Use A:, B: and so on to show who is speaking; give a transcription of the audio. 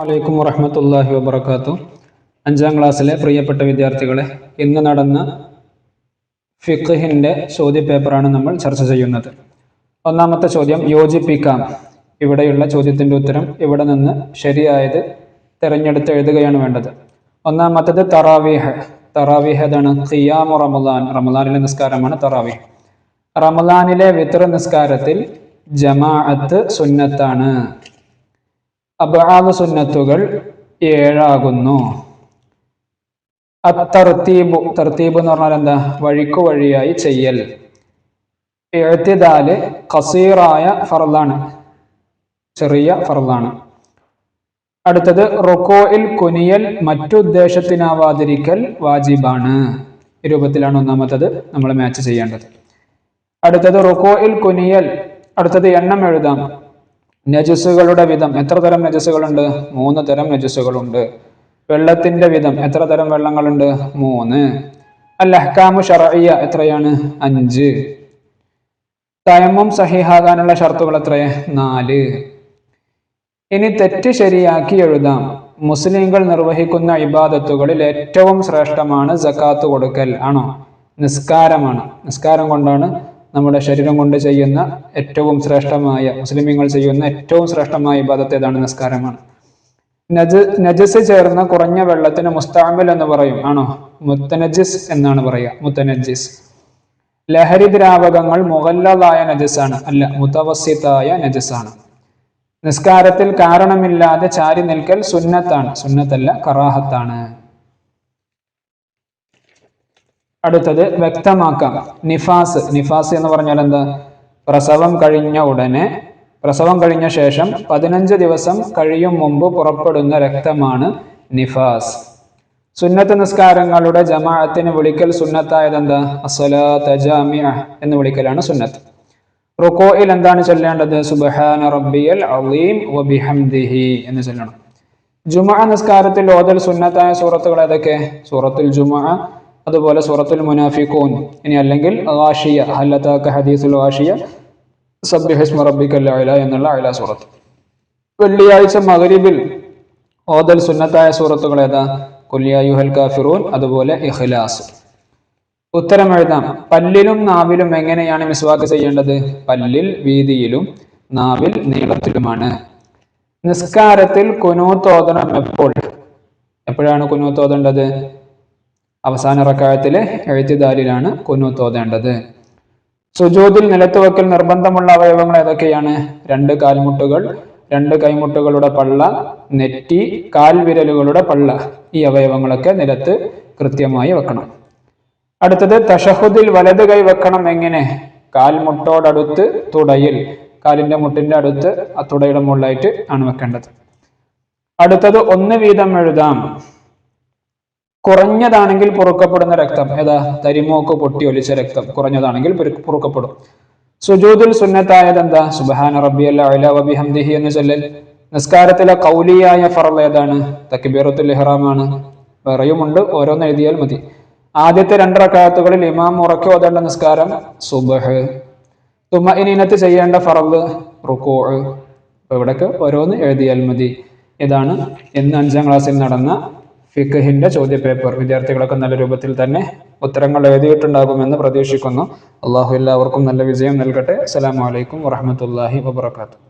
A: വലൈക്കും വറഹമത്തല്ലാഹി വബർക്കാത്തു അഞ്ചാം ക്ലാസ്സിലെ പ്രിയപ്പെട്ട വിദ്യാർത്ഥികളെ ഇന്ന് നടന്ന ഫിഖിന്റെ ചോദ്യ പേപ്പറാണ് നമ്മൾ ചർച്ച ചെയ്യുന്നത്. ഒന്നാമത്തെ ചോദ്യം യോജിപ്പിക്കാം. ഇവിടെയുള്ള ചോദ്യത്തിന്റെ ഉത്തരം ഇവിടെ നിന്ന് ശരിയായത് തിരഞ്ഞെടുത്ത് എഴുതുകയാണ് വേണ്ടത്. ഒന്നാമത്തത് തറാവീഹ്. തറാവീഹ് ഏതാണ്? ഖിയാമു റമദാൻ. റമദാനിലെ നിസ്കാരമാണ് തറാവീഹ്. റമദാനിലെ വിത്ര നിസ്കാരത്തിൽ ജമാഅത്ത് സുന്നത്താണ്. അബാദ് സുന്നത്തുകൾ ഏഴാകുന്നു. അത്തർത്തീബു തർത്തീബ് എന്ന് പറഞ്ഞാൽ എന്താ? വഴിക്കു വഴിയായി ചെയ്യൽ. എഴുത്തിദാൽ കസീറായ ഫറലാണ് ചെറിയ ഫറലാണ് അടുത്തത് റുക്കോയിൽ കുനിയൽ മറ്റുദ്ദേശത്തിനാവാതിരിക്കൽ വാജിബാണ്. രൂപത്തിലാണ് ഒന്നാമത്തത് നമ്മൾ മാച്ച് ചെയ്യേണ്ടത്. അടുത്തത് റുക്കോയിൽ കുനിയൽ. അടുത്തത് എണ്ണം എഴുതാം. നജസുകളുടെ വിധം. എത്ര തരം നജസ്സുകളുണ്ട്? മൂന്ന് തരം നജസ്സുകളുണ്ട്. വെള്ളത്തിന്റെ വിധം. എത്ര തരം വെള്ളങ്ങളുണ്ട്? മൂന്ന്. അൽ അഹ്കാമു ഷറയ്യ എത്രയാണ്? അഞ്ച്. തയമ്മും സഹിഹാകാനുള്ള ഷർത്തുകൾ എത്രയെ നാല്. ഇനി തെറ്റ് ശരിയാക്കി എഴുതാം. മുസ്ലിങ്ങൾ നിർവഹിക്കുന്ന ഇബാദത്തുകളിൽ ഏറ്റവും ശ്രേഷ്ഠമാണ് ജക്കാത്ത് കൊടുക്കൽ. ആണോ? നിസ്കാരമാണ്. നിസ്കാരം കൊണ്ടാണ് നമ്മുടെ ശരീരം കൊണ്ട് ചെയ്യുന്ന ഏറ്റവും ശ്രേഷ്ഠമായ മുസ്ലിമീങ്ങൾ ചെയ്യുന്ന ഏറ്റവും ശ്രേഷ്ഠമായ ഇബാദത്ത് ഏതാണ് നിസ്കാരമാണ്. നജ് നജസ് ചേർന്ന കുറഞ്ഞ വെള്ളത്തിന് മുസ്താമിൽ എന്ന് പറയും. ആണോ? മുത്തനജിസ് എന്നാണ് പറയുക. മുത്തനജിസ്. ലഹരി ദ്രാവകങ്ങൾ മുഗല്ലതായ നജസാണ് അല്ല മുത്തവസിത്തായ നജസാണ് നിസ്കാരത്തിൽ കാരണമില്ലാതെ ചാരി നിൽക്കൽ സുന്നത്താണ്. സുന്നത്തല്ല കറാഹത്താണ്. അടുത്തത് വ്യക്തമാക്കാം. നിഫാസ്. നിഫാസ് എന്ന് പറഞ്ഞാൽ എന്താ? പ്രസവം കഴിഞ്ഞ ഉടനെ പ്രസവം കഴിഞ്ഞ ശേഷം പതിനഞ്ച് ദിവസം കഴിയും മുമ്പ് പുറപ്പെടുന്ന രക്തമാണ് നിഫാസ്. സുന്നത്ത് നിസ്കാരങ്ങളുടെ ജമാഅത്തിന് വിളിക്കൽ സുന്നത്തായത് എന്താ? അസ്വലാത്ത ജാമിയ എന്ന് വിളിക്കലാണ് സുന്നത്ത്. റുക്കോയിൽ എന്താണ് ചൊല്ലേണ്ടത്? സുബഹാന റബ്ബിയൽ അലീം വബിഹംദിഹി എന്ന് ചൊല്ലണം. ജുമ നിസ്കാരത്തിൽ ഓതൽ സുന്നത്തായ സൂറത്തുകൾ ഏതൊക്കെ? സൂറത്തുൽ ജുമ അതുപോലെ സൂറത്തുൽ മുനാഫിഖൂൻ. ഇനി അല്ലെങ്കിൽ ആഷിയ ഹല്ലത്താക്ക ഹദീസുൽ ആഷിയ സബ്ബിഹിസ്മ റബ്ബിക്കൽ അല എന്നുള്ള അല സൂറത്ത്. വെള്ളിയാഴ്ച മകരീബിൽ ഓതൽ സുന്നത്തായ സൂറത്തുകൾ ഏതാ? കുല്യായുഹൽ കാഫിറൂൻ അതുപോലെ ഇഖ്ലാസ്. ഉത്തരം എഴുതാം. പല്ലിലും നാവിലും എങ്ങനെയാണ് മിസ്വാക്ക് ചെയ്യേണ്ടത്? പല്ലിൽ വീതിയിലും നാവിൽ നീളത്തിലുമാണ്. നിസ്കാരത്തിൽ കുനൂത്തോതണം എപ്പോൾ? എപ്പോഴാണ് കുനൂത്തോതേണ്ടത്? അവസാന റക്കായത്തിലെ എഴുത്തിദാലിലാണ് കുനൂത്തോതേണ്ടത് സുജൂദിൽ നിലത്തുവെക്കൽ നിർബന്ധമുള്ള അവയവങ്ങൾ ഏതൊക്കെയാണ്? രണ്ട് കാൽമുട്ടുകൾ രണ്ട് കൈമുട്ടുകളുടെ പള്ള നെറ്റി കാൽവിരലുകളുടെ പള്ള. ഈ അവയവങ്ങളൊക്കെ നിലത്ത് കൃത്യമായി വെക്കണം. അടുത്തത് തഷഹുദിൽ വലത് കൈ വെക്കണം എങ്ങനെ? കാൽമുട്ടോടടുത്ത് തുടയിൽ കാലിന്റെ മുട്ടിന്റെ അടുത്ത് ആ തുടയുടെ മുകളിലായിട്ട് ആണ് വെക്കേണ്ടത്. അടുത്തത് ഒന്ന് വീതം എഴുതാം. കുറഞ്ഞതാണെങ്കിൽ പൊറുക്കപ്പെടുന്ന രക്തം. ഏതാ? തരിമോക്ക് പൊട്ടി ഒലിച്ച രക്തം. കുറഞ്ഞതാണെങ്കിൽ പൊറുക്കപ്പെടും. സുജൂദുൽ സുന്നത്തായത് എന്താ സുബഹാന റബ്ബി അല്ല വബിഹംദിഹി എന്ന് ചൊല്ലൽ. നിസ്കാരത്തിലെ കൗലിയായ ഫറൽ ഏതാണ്? തക്കിബീറത്തുൽ ഇഹ്റാമാണ് വേറെയുമുണ്ട്. ഓരോന്ന് എഴുതിയാൽ മതി. ആദ്യത്തെ രണ്ടറക്കാലത്തുകളിൽ ഇമാം ഉറക്കി ഓതേണ്ട നിസ്കാരം സുബഹ്. തുമ ഇനത്ത് ചെയ്യേണ്ട ഫറവ് റുക്കോ. ഇവിടൊക്കെ ഓരോന്ന് എഴുതിയാൽ മതി. ഇതാണ് ഇന്ന് അഞ്ചാം ക്ലാസ്സിൽ നടന്ന ഫിഖഹിന്റെ ചോദ്യപേപ്പർ വിദ്യാർത്ഥികളൊക്കെ നല്ല രൂപത്തിൽ തന്നെ ഉത്തരങ്ങൾ എഴുതിയിട്ടുണ്ടാകുമെന്ന് പ്രതീക്ഷിക്കുന്നു. അള്ളാഹു എല്ലാവർക്കും നല്ല വിജയം നൽകട്ടെ. അസ്സലാമലൈക്കും വറഹമത്തല്ലാഹി വബർക്കാത്തു